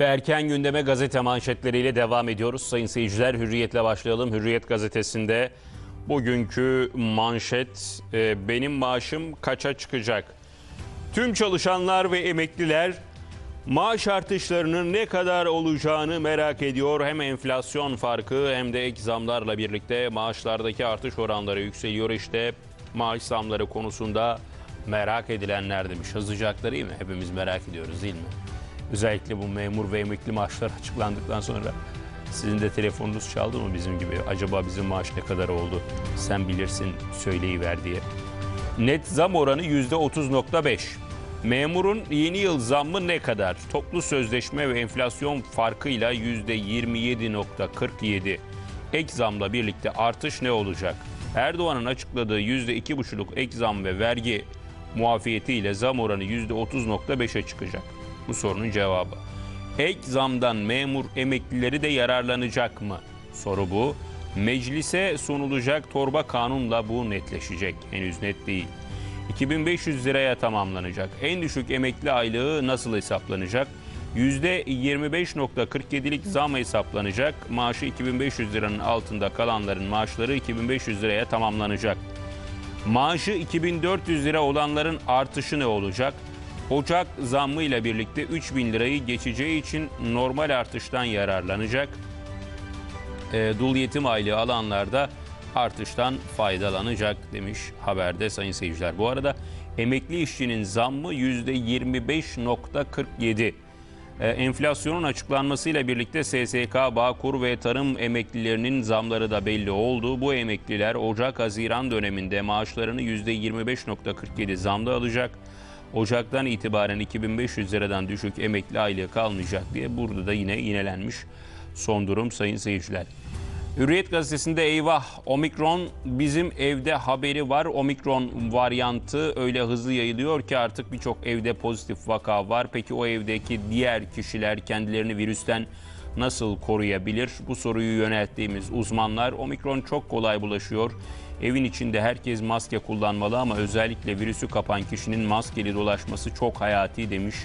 Ve erken gündeme gazete manşetleriyle devam ediyoruz. Sayın seyirciler Hürriyet'le başlayalım. Hürriyet gazetesinde bugünkü manşet e, benim maaşım kaça çıkacak? Tüm çalışanlar ve emekliler maaş artışlarının ne kadar olacağını merak ediyor. Hem enflasyon farkı hem de ek zamlarla birlikte maaşlardaki artış oranları yükseliyor. İşte maaş zamları konusunda merak edilenler demiş. Hızlıcakları iyi mi? Hepimiz merak ediyoruz değil mi? Özellikle bu memur ve emekli maaşlar açıklandıktan sonra sizin de telefonunuz çaldı mı bizim gibi? Acaba bizim maaş ne kadar oldu? Sen bilirsin söyleyiver diye. Net zam oranı %30.5. Memurun yeni yıl zammı ne kadar? Toplu sözleşme ve enflasyon farkıyla %27.47. Ek zamla birlikte artış ne olacak? Erdoğan'ın açıkladığı %2,5'luk ek zam ve vergi muafiyetiyle zam oranı %30.5'e çıkacak. Bu sorunun cevabı. Ek zamdan memur emeklileri de yararlanacak mı? Soru bu. Meclise sunulacak torba kanunla bu netleşecek. Henüz net değil. 2500 liraya tamamlanacak. En düşük emekli aylığı nasıl hesaplanacak? %25.47'lik zam hesaplanacak. Maaşı 2500 liranın altında kalanların maaşları 2500 liraya tamamlanacak. Maaşı 2400 lira olanların artışı ne olacak? Ocak zammı ile birlikte 3000 lirayı geçeceği için normal artıştan yararlanacak. E, dul yetim aylığı alanlarda artıştan faydalanacak demiş haberde sayın seyirciler. Bu arada emekli işçinin zammı %25.47. E, enflasyonun açıklanmasıyla birlikte SSK, Bağkur ve tarım emeklilerinin zamları da belli oldu. Bu emekliler Ocak-Haziran döneminde maaşlarını %25.47 zamda alacak. Ocaktan itibaren 2500 liradan düşük emekli aylığı kalmayacak diye burada da yine inelenmiş son durum sayın seyirciler. Hürriyet gazetesinde eyvah omikron bizim evde haberi var. Omikron varyantı öyle hızlı yayılıyor ki artık birçok evde pozitif vaka var. Peki o evdeki diğer kişiler kendilerini virüsten nasıl koruyabilir? Bu soruyu yönelttiğimiz uzmanlar omikron çok kolay bulaşıyor. Evin içinde herkes maske kullanmalı ama özellikle virüsü kapan kişinin maskeli dolaşması çok hayati demiş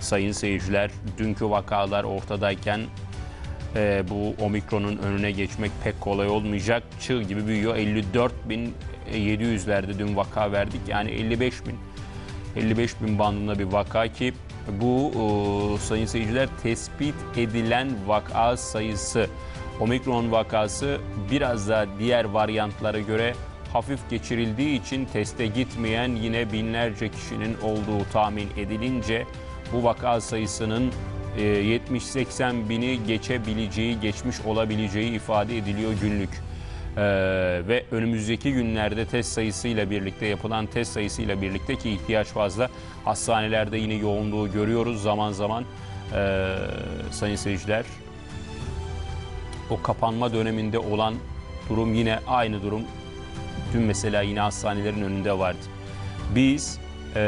sayın seyirciler. Dünkü vakalar ortadayken e, bu omikronun önüne geçmek pek kolay olmayacak. Çığ gibi büyüyor. 54.700'lerde dün vaka verdik. Yani 55 bin 55 bin bandında bir vaka ki bu e, sayın seyirciler tespit edilen vaka sayısı omikron vakası biraz da diğer varyantlara göre hafif geçirildiği için teste gitmeyen yine binlerce kişinin olduğu tahmin edilince bu vaka sayısının e, 70-80 bini geçebileceği, geçmiş olabileceği ifade ediliyor günlük. Ee, ve önümüzdeki günlerde test sayısıyla birlikte yapılan test sayısıyla birlikte ki ihtiyaç fazla hastanelerde yine yoğunluğu görüyoruz zaman zaman Ee, sayın seyirciler o kapanma döneminde olan durum yine aynı durum dün mesela yine hastanelerin önünde vardı. Biz e,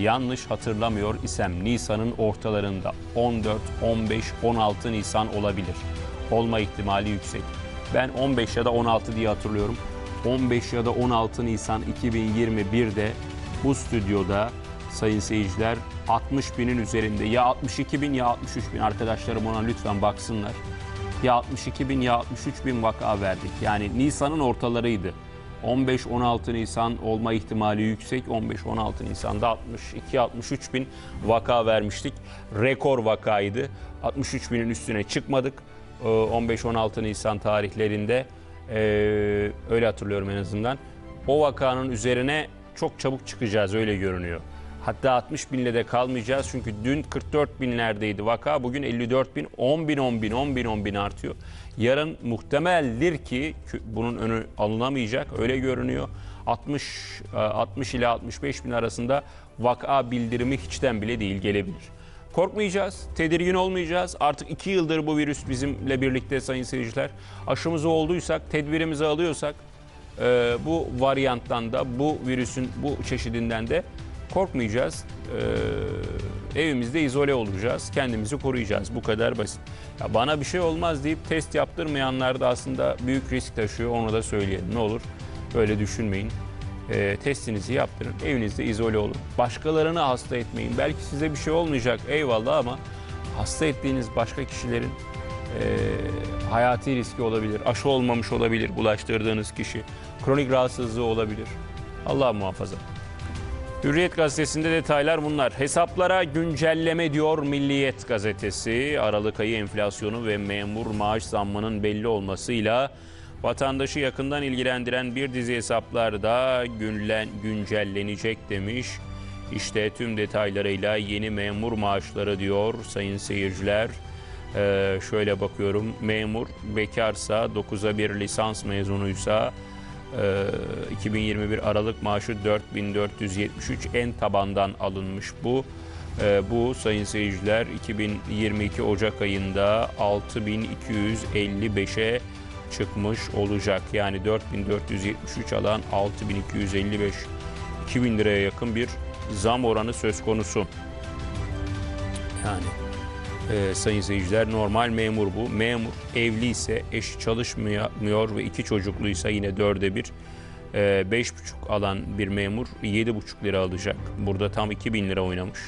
yanlış hatırlamıyor isem Nisan'ın ortalarında 14, 15, 16 Nisan olabilir. Olma ihtimali yüksek. Ben 15 ya da 16 diye hatırlıyorum. 15 ya da 16 Nisan 2021'de bu stüdyoda sayın seyirciler 60 binin üzerinde ya 62 bin ya 63 bin arkadaşlarım ona lütfen baksınlar. Ya 62 bin ya 63 bin vaka verdik. Yani Nisan'ın ortalarıydı. 15-16 Nisan olma ihtimali yüksek. 15-16 Nisan'da 62-63 bin vaka vermiştik. Rekor vakaydı. 63 binin üstüne çıkmadık. Ee, 15-16 Nisan tarihlerinde ee, öyle hatırlıyorum en azından. O vakanın üzerine çok çabuk çıkacağız öyle görünüyor. Hatta 60 binle de kalmayacağız çünkü dün 44 binlerdeydi vaka bugün 54 bin 10 bin 10 bin 10 bin 10 bin artıyor. Yarın muhtemeldir ki bunun önü alınamayacak öyle görünüyor. 60 e, 60 ile 65 bin arasında vaka bildirimi hiçten bile değil gelebilir. Korkmayacağız, tedirgin olmayacağız. Artık iki yıldır bu virüs bizimle birlikte sayın seyirciler. Aşımızı olduysak, tedbirimizi alıyorsak e, bu varyanttan da bu virüsün bu çeşidinden de korkmayacağız. Ee, evimizde izole olacağız. Kendimizi koruyacağız. Bu kadar basit. Ya bana bir şey olmaz deyip test yaptırmayanlar da aslında büyük risk taşıyor. Onu da söyleyelim. Ne olur böyle düşünmeyin. Ee, testinizi yaptırın. Evinizde izole olun. Başkalarını hasta etmeyin. Belki size bir şey olmayacak eyvallah ama hasta ettiğiniz başka kişilerin e, hayati riski olabilir. Aşı olmamış olabilir bulaştırdığınız kişi. Kronik rahatsızlığı olabilir. Allah muhafaza. Hürriyet gazetesinde detaylar bunlar. Hesaplara güncelleme diyor Milliyet gazetesi. Aralık ayı enflasyonu ve memur maaş zammının belli olmasıyla vatandaşı yakından ilgilendiren bir dizi hesaplar da günlen, güncellenecek demiş. İşte tüm detaylarıyla yeni memur maaşları diyor sayın seyirciler. Ee, şöyle bakıyorum memur bekarsa 9'a 1 lisans mezunuysa 2021 Aralık maaşı 4473 en tabandan alınmış bu. Ee, bu sayın seyirciler 2022 Ocak ayında 6255'e çıkmış olacak. Yani 4473 alan 6255 2000 liraya yakın bir zam oranı söz konusu. Yani e, sayın seyirciler normal memur bu. Memur evli ise eşi çalışmıyor ve iki çocukluysa yine dörde bir. E, beş buçuk alan bir memur yedi buçuk lira alacak. Burada tam 2000 lira oynamış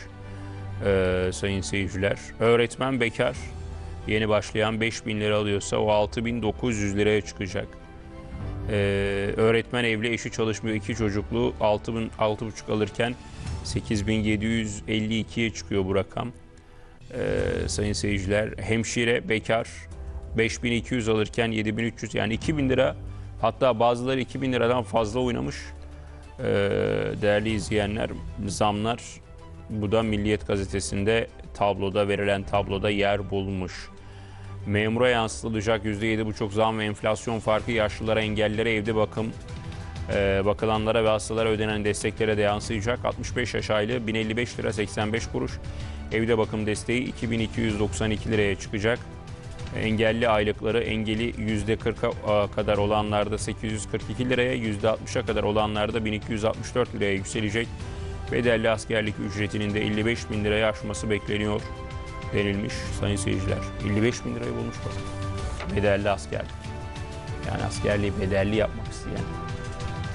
e, sayın seyirciler. Öğretmen bekar yeni başlayan 5000 lira alıyorsa o 6900 liraya çıkacak. E, öğretmen evli eşi çalışmıyor iki çocuklu 6000 6,5 alırken 8752'ye çıkıyor bu rakam e, sayın seyirciler. Hemşire bekar 5200 alırken 7300 yani 2000 lira hatta bazıları 2000 liradan fazla oynamış. E, değerli izleyenler zamlar bu da Milliyet gazetesinde tabloda verilen tabloda yer bulmuş. Memura yansıtılacak %7,5 zam ve enflasyon farkı yaşlılara, engellilere evde bakım, e, bakılanlara ve hastalara ödenen desteklere de yansıyacak. 65 yaş aylığı 1055 lira 85 kuruş. Evde bakım desteği 2292 liraya çıkacak. Engelli aylıkları engeli %40'a kadar olanlarda 842 liraya, %60'a kadar olanlarda 1264 liraya yükselecek. Bedelli askerlik ücretinin de 55 bin liraya aşması bekleniyor denilmiş sayın seyirciler. 55 bin lirayı bulmuş bak. Bedelli askerlik. Yani askerliği bedelli yapmak isteyen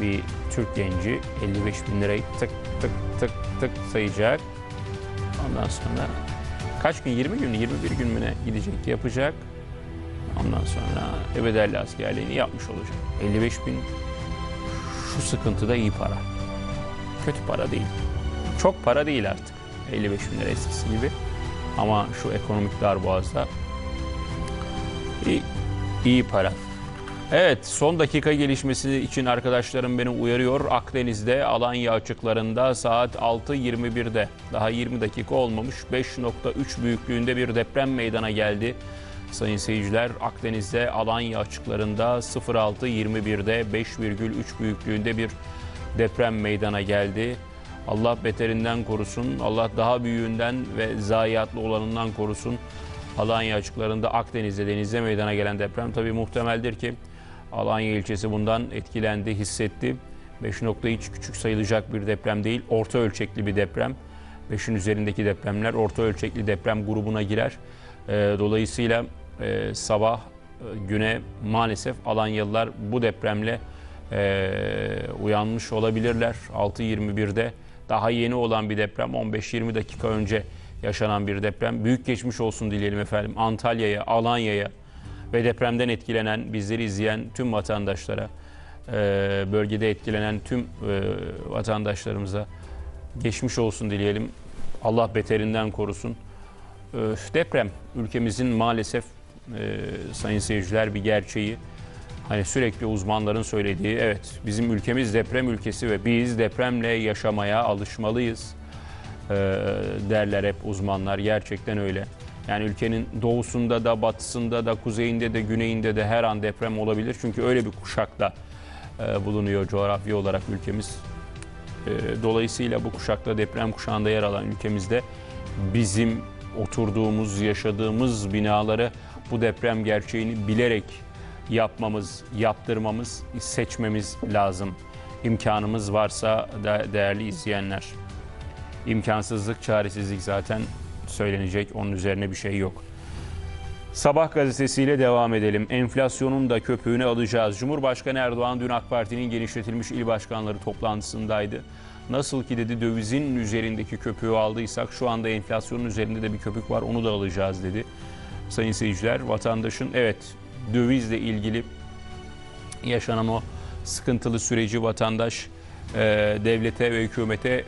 bir Türk genci 55 bin lirayı tık tık tık tık sayacak. Ondan sonra kaç gün 20 gün 21 gün mü ne gidecek yapacak. Ondan sonra bedelli askerliğini yapmış olacak. 55 bin şu sıkıntıda iyi para. Kötü para değil. Çok para değil artık. 55 bin lira eskisi gibi. Ama şu ekonomik darboğazda iyi, iyi para. Evet son dakika gelişmesi için arkadaşlarım beni uyarıyor. Akdeniz'de Alanya açıklarında saat 6.21'de daha 20 dakika olmamış 5.3 büyüklüğünde bir deprem meydana geldi. Sayın seyirciler Akdeniz'de Alanya açıklarında 06.21'de 5,3 büyüklüğünde bir deprem meydana geldi. Allah beterinden korusun. Allah daha büyüğünden ve zayiatlı olanından korusun. Alanya açıklarında Akdeniz'de denizde meydana gelen deprem tabii muhtemeldir ki Alanya ilçesi bundan etkilendi, hissetti. 5.3 küçük sayılacak bir deprem değil, orta ölçekli bir deprem. 5'in üzerindeki depremler orta ölçekli deprem grubuna girer. Ee, dolayısıyla e, sabah e, güne maalesef Alanyalılar bu depremle e, uyanmış olabilirler. 6.21'de daha yeni olan bir deprem 15-20 dakika önce yaşanan bir deprem. Büyük geçmiş olsun dileyelim efendim Antalya'ya, Alanya'ya ve depremden etkilenen, bizleri izleyen tüm vatandaşlara, e, bölgede etkilenen tüm e, vatandaşlarımıza geçmiş olsun dileyelim. Allah beterinden korusun. E, Deprem ülkemizin maalesef sayın seyirciler bir gerçeği. Hani sürekli uzmanların söylediği evet bizim ülkemiz deprem ülkesi ve biz depremle yaşamaya alışmalıyız derler hep uzmanlar. Gerçekten öyle. Yani ülkenin doğusunda da, batısında da, kuzeyinde de, güneyinde de her an deprem olabilir. Çünkü öyle bir kuşakta e, bulunuyor coğrafya olarak ülkemiz. E, dolayısıyla bu kuşakta deprem kuşağında yer alan ülkemizde bizim oturduğumuz, yaşadığımız binaları bu deprem gerçeğini bilerek yapmamız, yaptırmamız, seçmemiz lazım. İmkanımız varsa da değerli izleyenler. İmkansızlık, çaresizlik zaten söylenecek. Onun üzerine bir şey yok. Sabah gazetesiyle devam edelim. Enflasyonun da köpüğünü alacağız. Cumhurbaşkanı Erdoğan dün AK Parti'nin genişletilmiş il başkanları toplantısındaydı. Nasıl ki dedi dövizin üzerindeki köpüğü aldıysak şu anda enflasyonun üzerinde de bir köpük var onu da alacağız dedi. Sayın seyirciler vatandaşın evet dövizle ilgili yaşanan o sıkıntılı süreci vatandaş e, devlete ve hükümete e,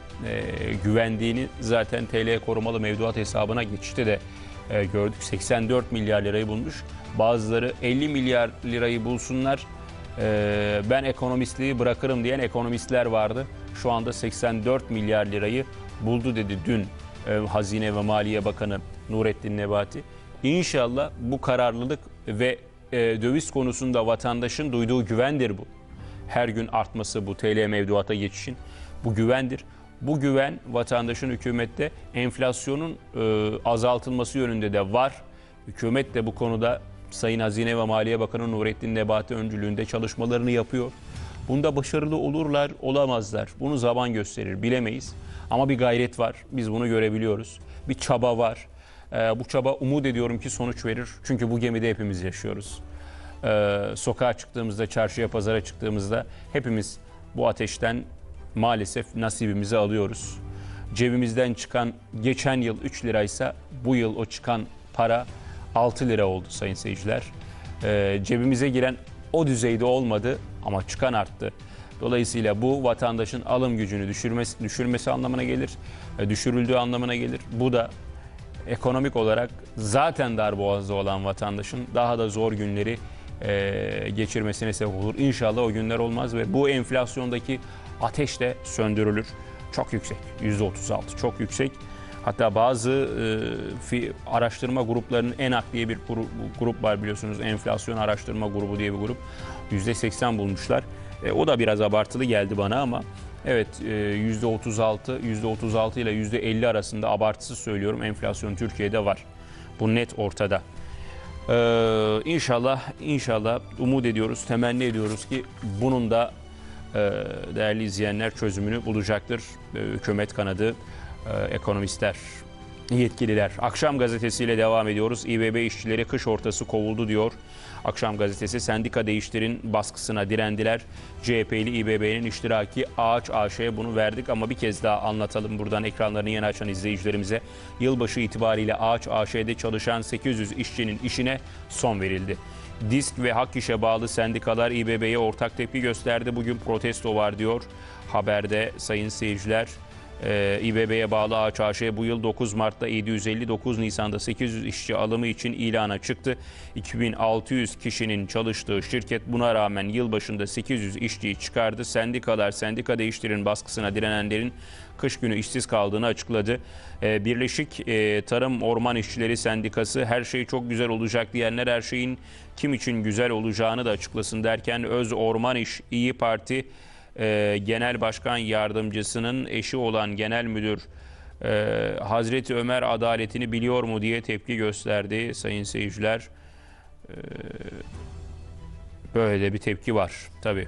güvendiğini zaten TL korumalı mevduat hesabına geçişte de e, gördük. 84 milyar lirayı bulmuş. Bazıları 50 milyar lirayı bulsunlar e, ben ekonomistliği bırakırım diyen ekonomistler vardı. Şu anda 84 milyar lirayı buldu dedi dün e, Hazine ve Maliye Bakanı Nurettin Nebati. İnşallah bu kararlılık ve e, döviz konusunda vatandaşın duyduğu güvendir bu. Her gün artması bu TL mevduata geçişin bu güvendir. Bu güven vatandaşın hükümette enflasyonun e, azaltılması yönünde de var. Hükümet de bu konuda Sayın Hazine ve Maliye Bakanı Nurettin Nebati öncülüğünde çalışmalarını yapıyor. Bunda başarılı olurlar, olamazlar. Bunu zaman gösterir, bilemeyiz. Ama bir gayret var, biz bunu görebiliyoruz. Bir çaba var. Ee, bu çaba umut ediyorum ki sonuç verir. Çünkü bu gemide hepimiz yaşıyoruz. Ee, sokağa çıktığımızda, çarşıya, pazara çıktığımızda hepimiz bu ateşten maalesef nasibimizi alıyoruz. Cebimizden çıkan geçen yıl 3 liraysa bu yıl o çıkan para 6 lira oldu sayın seyirciler. Ee, cebimize giren o düzeyde olmadı ama çıkan arttı. Dolayısıyla bu vatandaşın alım gücünü düşürmesi, düşürmesi anlamına gelir, e, düşürüldüğü anlamına gelir. Bu da ekonomik olarak zaten darboğazda olan vatandaşın daha da zor günleri e, geçirmesine sebep olur. İnşallah o günler olmaz ve bu enflasyondaki ateş de söndürülür. Çok yüksek, %36 çok yüksek. Hatta bazı e, araştırma gruplarının ENAK diye bir grup, grup var biliyorsunuz. Enflasyon Araştırma Grubu diye bir grup. %80 bulmuşlar. E, o da biraz abartılı geldi bana ama evet e, %36, %36 ile %50 arasında abartısız söylüyorum enflasyon Türkiye'de var. Bu net ortada. Ee, inşallah, inşallah umut ediyoruz, temenni ediyoruz ki bunun da e, değerli izleyenler çözümünü bulacaktır. E, hükümet kanadı, e, ekonomistler, yetkililer. Akşam gazetesiyle devam ediyoruz. İBB işçileri kış ortası kovuldu diyor. Akşam gazetesi sendika değiştirin baskısına direndiler. CHP'li İBB'nin iştiraki Ağaç AŞ'ye bunu verdik ama bir kez daha anlatalım buradan ekranlarını yeni açan izleyicilerimize. Yılbaşı itibariyle Ağaç AŞ'de çalışan 800 işçinin işine son verildi. Disk ve Hak İş'e bağlı sendikalar İBB'ye ortak tepki gösterdi. Bugün protesto var diyor haberde sayın seyirciler. Ee, İBB'ye bağlı Ağaç AŞ bu yıl 9 Mart'ta 759 Nisan'da 800 işçi alımı için ilana çıktı. 2600 kişinin çalıştığı şirket buna rağmen yılbaşında 800 işçiyi çıkardı. Sendikalar sendika değiştirin baskısına direnenlerin kış günü işsiz kaldığını açıkladı. Ee, Birleşik e, Tarım Orman İşçileri Sendikası her şey çok güzel olacak diyenler her şeyin kim için güzel olacağını da açıklasın derken Öz Orman İş İyi Parti e, Genel Başkan Yardımcısının eşi olan Genel Müdür e, Hazreti Ömer adaletini biliyor mu diye tepki gösterdi sayın seyirciler. E, böyle de bir tepki var tabii.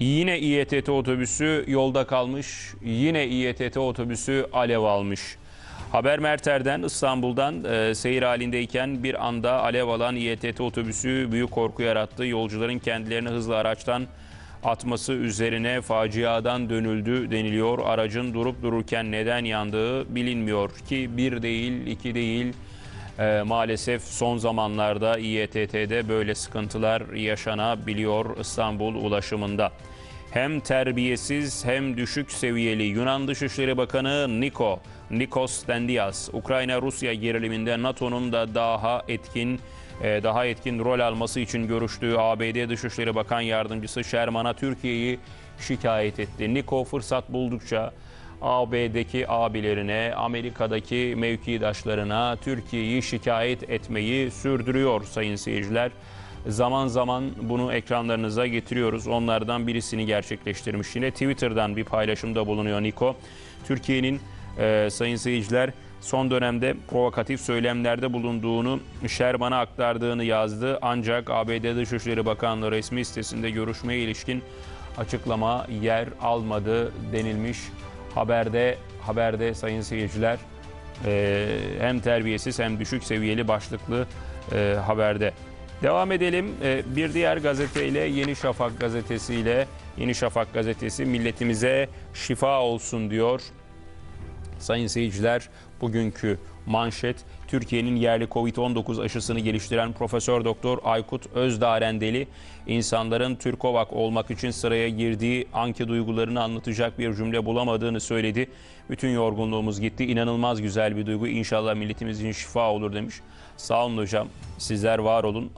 Yine İETT otobüsü yolda kalmış. Yine İETT otobüsü alev almış. Haber Merter'den İstanbul'dan e, seyir halindeyken bir anda alev alan İETT otobüsü büyük korku yarattı. Yolcuların kendilerini hızlı araçtan atması üzerine faciadan dönüldü deniliyor. Aracın durup dururken neden yandığı bilinmiyor ki bir değil iki değil e, maalesef son zamanlarda İETT'de böyle sıkıntılar yaşanabiliyor İstanbul ulaşımında. Hem terbiyesiz hem düşük seviyeli Yunan Dışişleri Bakanı Niko, Nikos Dendias, Ukrayna-Rusya geriliminde NATO'nun da daha etkin daha etkin rol alması için görüştüğü ABD Dışişleri Bakan Yardımcısı Sherman'a Türkiye'yi şikayet etti. Niko fırsat buldukça AB'deki abilerine, Amerika'daki mevkidaşlarına Türkiye'yi şikayet etmeyi sürdürüyor sayın seyirciler. Zaman zaman bunu ekranlarınıza getiriyoruz. Onlardan birisini gerçekleştirmiş. Yine Twitter'dan bir paylaşımda bulunuyor Niko. Türkiye'nin e, sayın seyirciler son dönemde provokatif söylemlerde bulunduğunu Sherman'a aktardığını yazdı. Ancak ABD Dışişleri Bakanlığı resmi sitesinde görüşmeye ilişkin açıklama yer almadı denilmiş. Haberde haberde sayın seyirciler e, hem terbiyesiz hem düşük seviyeli başlıklı e, haberde. Devam edelim. E, bir diğer gazeteyle Yeni Şafak gazetesiyle Yeni Şafak gazetesi milletimize şifa olsun diyor. Sayın seyirciler bugünkü manşet Türkiye'nin yerli Covid-19 aşısını geliştiren Profesör Doktor Aykut Özdarendeli insanların Türkovak olmak için sıraya girdiği anki duygularını anlatacak bir cümle bulamadığını söyledi. Bütün yorgunluğumuz gitti. İnanılmaz güzel bir duygu. İnşallah milletimizin şifa olur demiş. Sağ olun hocam. Sizler var olun.